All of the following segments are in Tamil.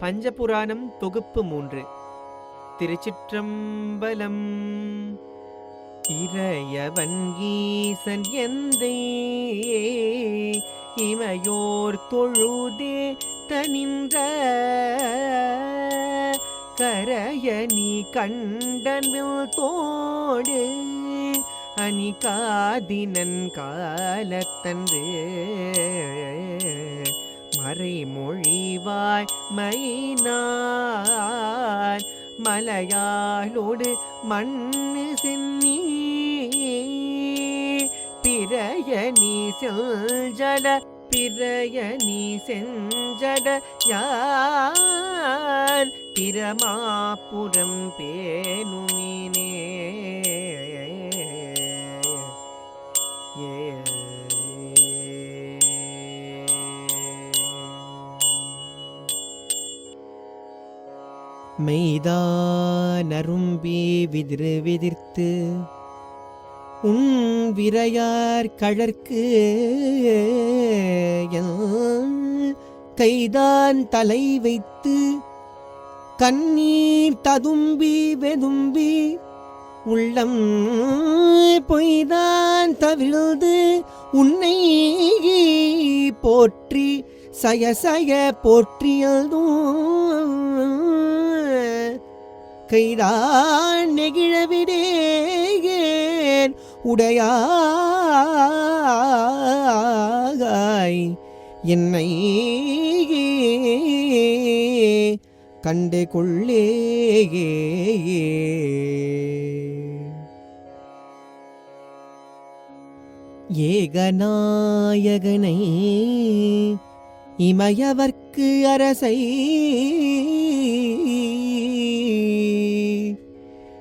பஞ்சபுராணம் தொகுப்பு மூன்று. திருச்சிற்றம்பலம். இறையவன் ஈசன் எந்தே? இமையோர் தொழுதே தனின்ற. கரையணி கண்டன் தோடு அணி காதினன் காலத்தன்று. மறைமொழிவாய் மைனான் மலையாளோடு மண்ணு சென்னி பிரயணி செஞ்சட பிரயணி செஞ்சட யான் பிரமாபுரம் பேணுமினே. மெய்தானரும்பி விதிரு விதிர்த்து உன் விரையார் கழற்கு கைதான் தலை வைத்து கண்ணீர் ததும்பி வெதும்பி உள்ளம் பொய்தான் தவிழ்ந்து உன்னை போற்றி சயசய போற்றியதும் கைதான் நெகிழவிடேன் உடையாய் என்னை கண்டு கொள்ளே ஏகநாயகனை இமயவர்க்கு அரசை.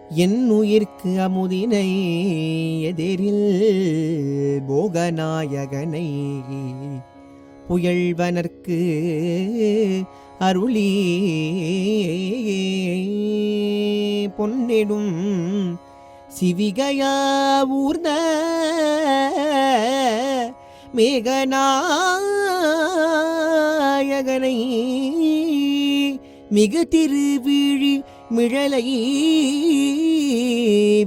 என் உயிர்க்கு அமுதினை எதிரில் போகநாயகனை. புயழ்வனர்க்கு அருளி. பொன்னிடும் சிவிகையா ஊர்ந்த மேகனா. மிகு திருவிழி மிழலை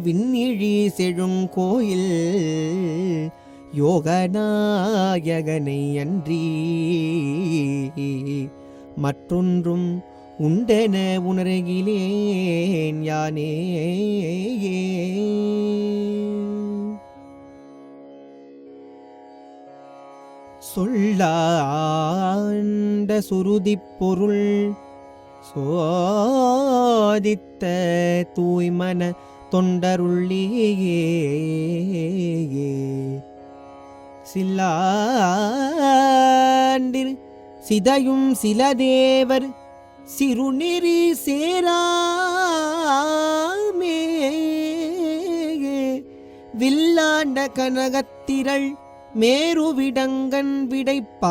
விண்ணிழி செழும் கோயில் யோகநாயகனை அன்றி. மற்றொன்றும் உண்டென உணர்கிலேன் யானே. சொல்லாண்ட சுருதிப் பொருள் சோதித்த தூய்மன தொண்டருள்ளியே. சில்லாண்டிர் சிதையும் சில தேவர் சிறுநெறி சேராமே. வில்லாண்ட கனகத்திரள் மேருவிடங்கன் விடைப்பாகன்.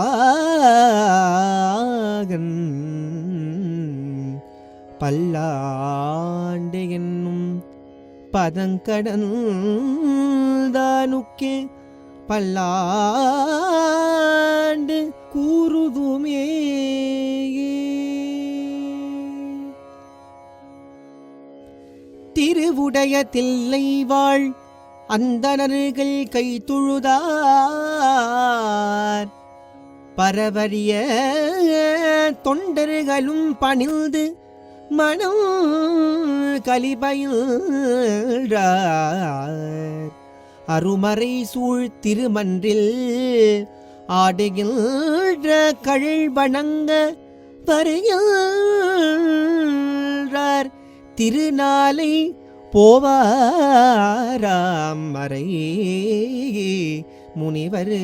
பல்லாண்டு என்னும் பதங்கடன் பல்லாண்டு கூறுதுமே. திருவுடைய தில்லை வாழ் அந்தணர்கள் கை தொழுதார். பரவரிய தொண்டர்களும் பணிந்து மனம் கலிபயில்றார். அருமறை சூழ் திருமன்றில் ஆடுகின்ற கழல் வணங்க வருகின்றார் திருநாளை போவாராம் மறை முனிவர்.